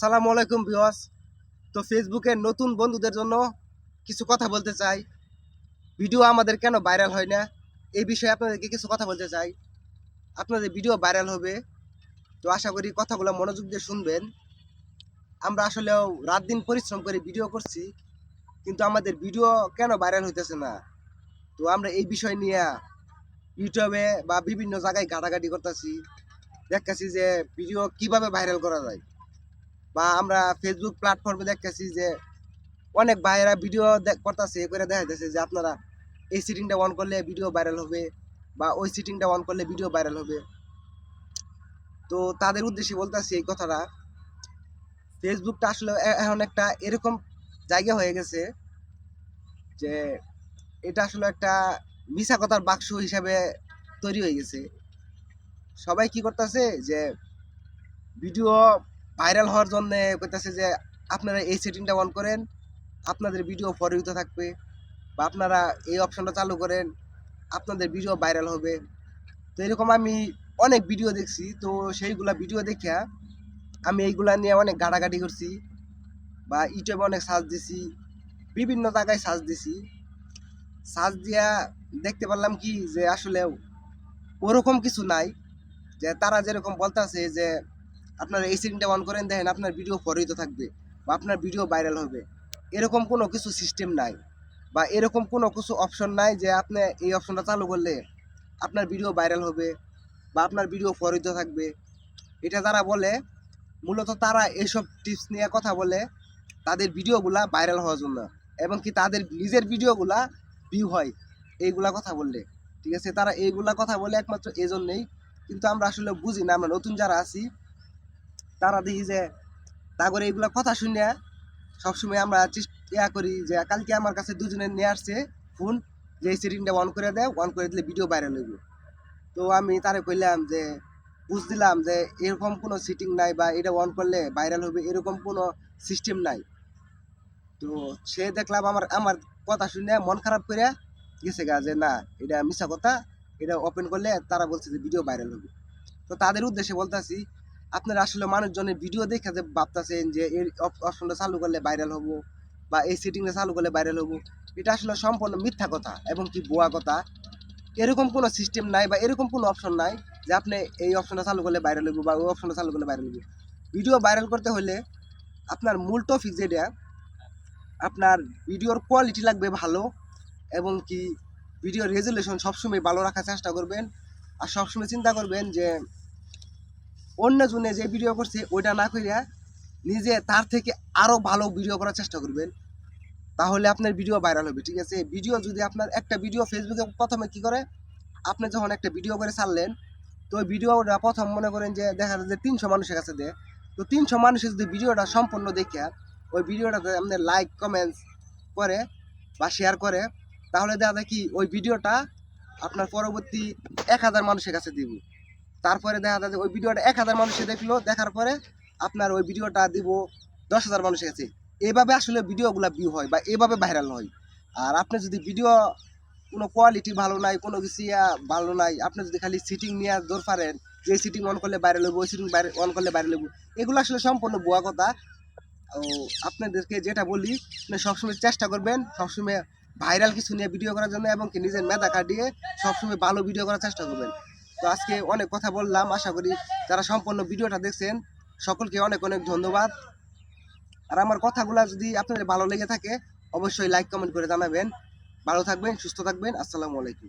আসসালামু আলাইকুম বিওয়াস তো ফেসবুকের নতুন বন্ধুদের জন্য কিছু কথা বলতে চাই। ভিডিও আমাদের কেন ভাইরাল হয় না? এই বিষয়ে আপনাদেরকে কিছু কথা বলতে চাই। আপনাদের ভিডিও ভাইরাল হবে। তো আশা করি কথাগুলো মনোযোগ দিয়ে শুনবেন। আমরা আসলেও রাত দিন পরিশ্রম করে ভিডিও করছি, কিন্তু আমাদের ভিডিও কেন ভাইরাল হইতেছে না? তো আমরা এই বিষয় নিয়ে ইউটিউবে বা বিভিন্ন জায়গায় ঘাটাঘাটি করতেছি। দেখতেছি যে ভিডিও কীভাবে ভাইরাল করা যায়। বা আমরা ফেসবুক প্ল্যাটফর্মে দেখতেছি যে অনেক ভাইয়েরা ভিডিও করতেছে, এ করে দেখা যাচ্ছে যে আপনারা এই সিটিংটা অন করলে ভিডিও ভাইরাল হবে বা ওই সিটিংটা অন করলে ভিডিও ভাইরাল হবে। তো তাদের উদ্দেশ্যে বলতেছি এই কথাটা। ফেসবুকটা আসলে এখন একটা এরকম জায়গা হয়ে গেছে যে এটা আসলে একটা মিশা কথার বাক্স হিসাবে তৈরি হয়ে গেছে। সবাই কি করতেছে যে ভিডিও ভাইরাল হওয়ার জন্য কইতাছে যে, আপনারা এই সেটিংটা অন করেন, আপনাদের ভিডিও ফরিত থাকবে, বা আপনারা এই অপশনটা চালু করেন, আপনাদের ভিডিও ভাইরাল হবে। তো এরকম আমি অনেক ভিডিও দেখছি, তো সেইগুলা ভিডিও দেখিয়া আমি এইগুলা নিয়ে অনেক ঘাটাঘাটি করছি, বা ইউটিউবে অনেক সার্চ দিছি, বিভিন্ন জায়গায় সার্চ দিছি। সার্চ দিয়া দেখতে পারলাম কি, যে আসলে ওরকম কিছু নাই, যে তারা যেরকম বলতেছে যে আপনার এই সেটিংটা অন করেন, দেখেন আপনার ভিডিও ফরিত থাকবে বা আপনার ভিডিও ভাইরাল হবে। এরকম কোনো কিছু সিস্টেম নাই বা এরকম কোনো কিছু অপশন নাই যে আপনি এই অপশনটা চালু করলে আপনার ভিডিও ভাইরাল হবে বা আপনার ভিডিও ফরিত থাকবে। এটা যারা বলে, মূলত তারা এইসব টিপস নিয়ে কথা বলে, তাদের ভিডিওগুলা ভাইরাল হওয়ার জন্য এবং কি তাদের নিজের ভিডিওগুলা ভিউ হয়, এইগুলা কথা বললে। ঠিক আছে? তারা এইগুলা কথা বলে একমাত্র এই জন্যেই কিন্তু আমরা আসলে বুঝি না, আমরা নতুন যারা আছি তারা দেখি যে, তারপরে এইগুলা কথা শুনে সবসময় আমরা ইয়া করি যে, কালকে আমার কাছে দুজনে নিয়ে আসছে ফোন যে এই অন করে দেয় অন করে দিলে ভিডিও ভাইরাল হইব। তো আমি তারে কইলাম যে, বুঝ দিলাম যে, এরকম কোনো সিটিং নাই বা এটা অন করলে ভাইরাল হবে এরকম কোনো সিস্টেম নাই। তো সে দেখলাম আমার আমার কথা শুনে মন খারাপ করে গেছে গা যে, না, এটা মিশা কথা, এটা ওপেন করলে তারা বলছে যে ভিডিও ভাইরাল হবে। তো তাদের উদ্দেশ্যে বলতাছি আপনারা আসলে মানুষজনের ভিডিও দেখে যে ভাবতেছেন যে এই অপশনটা চালু করলে ভাইরাল হব বা এই সেটিংটা চালু করলে ভাইরাল হব, এটা আসলে সম্পূর্ণ মিথ্যা কথা এবং কি বোয়া কথা। এরকম কোনো সিস্টেম নাই বা এরকম কোনো অপশন নাই যে আপনি এই অপশনটা চালু করলে ভাইরাল হব বা ওই অপশনটা চালু করলে ভাইরাল হব ভিডিও ভাইরাল করতে হলে আপনার মূল টপিক যেটা, আপনার ভিডিওর কোয়ালিটি লাগবে ভালো এবং কি ভিডিও রেজুলেশন সবসময় ভালো রাখার চেষ্টা করবেন। আর সবসময় চিন্তা করবেন যে অন্য জনে যে ভিডিও করছে, ওইটা না করিয়া নিজে তার থেকে আরও ভালো ভিডিও করার চেষ্টা করবেন। তাহলে আপনার ভিডিও ভাইরাল হবে, ঠিক আছে? ভিডিও যদি আপনার একটা ভিডিও ফেসবুকে প্রথমে কি করে? আপনি যখন একটা ভিডিও করে ছাড়লেন, তো ওই ভিডিওটা প্রথম মনে করেন যে দেখা যায় যে তিনশো মানুষের কাছে দেয়। তো তিনশো মানুষের যদি ভিডিওটা সম্পূর্ণ দেখে ওই ভিডিওটাতে আপনি লাইক কমেন্টস করে বা শেয়ার করে, তাহলে দেখা যায় কি ওই ভিডিওটা আপনার পরবর্তী এক হাজার মানুষের কাছে দিব। তারপরে দেখা যাচ্ছে ওই ভিডিওটা এক হাজার মানুষে দেখল, দেখার পরে আপনার ওই ভিডিওটা দিব দশ হাজার মানুষের কাছে। এইভাবে আসলে ভিডিওগুলো ভিউ হয় বা এইভাবে ভাইরাল হয়। আর আপনি যদি ভিডিও কোনো কোয়ালিটি ভালো নাই, কোনো কিছু ভালো নাই, আপনি যদি খালি সিটিং নিয়ে দৌড় পারেন, যে সিটিং অন করলে বাইরে লইব ওই সিটিং বাইরে অন করলে বাইরে লইব এগুলো আসলে সম্পূর্ণ বোয়া কথা। ও আপনাদেরকে যেটা বলি সবসময় চেষ্টা করবেন সবসময় ভাইরাল কিছু নিয়ে ভিডিও করার জন্য এবং কি নিজের মেধা কাটিয়ে সবসময় ভালো ভিডিও করার চেষ্টা করবেন। তো আজকে অনেক কথা বললাম, আশা করি যারা সম্পূর্ণ ভিডিওটা দেখছেন, সকলকে অনেক অনেক ধন্যবাদ। আর আমার কথাগুলো যদি আপনাদের ভালো লেগে থাকে, অবশ্যই লাইক কমেন্ট করে জানাবেন। ভালো থাকবেন, সুস্থ থাকবেন, আসসালামু আলাইকুম।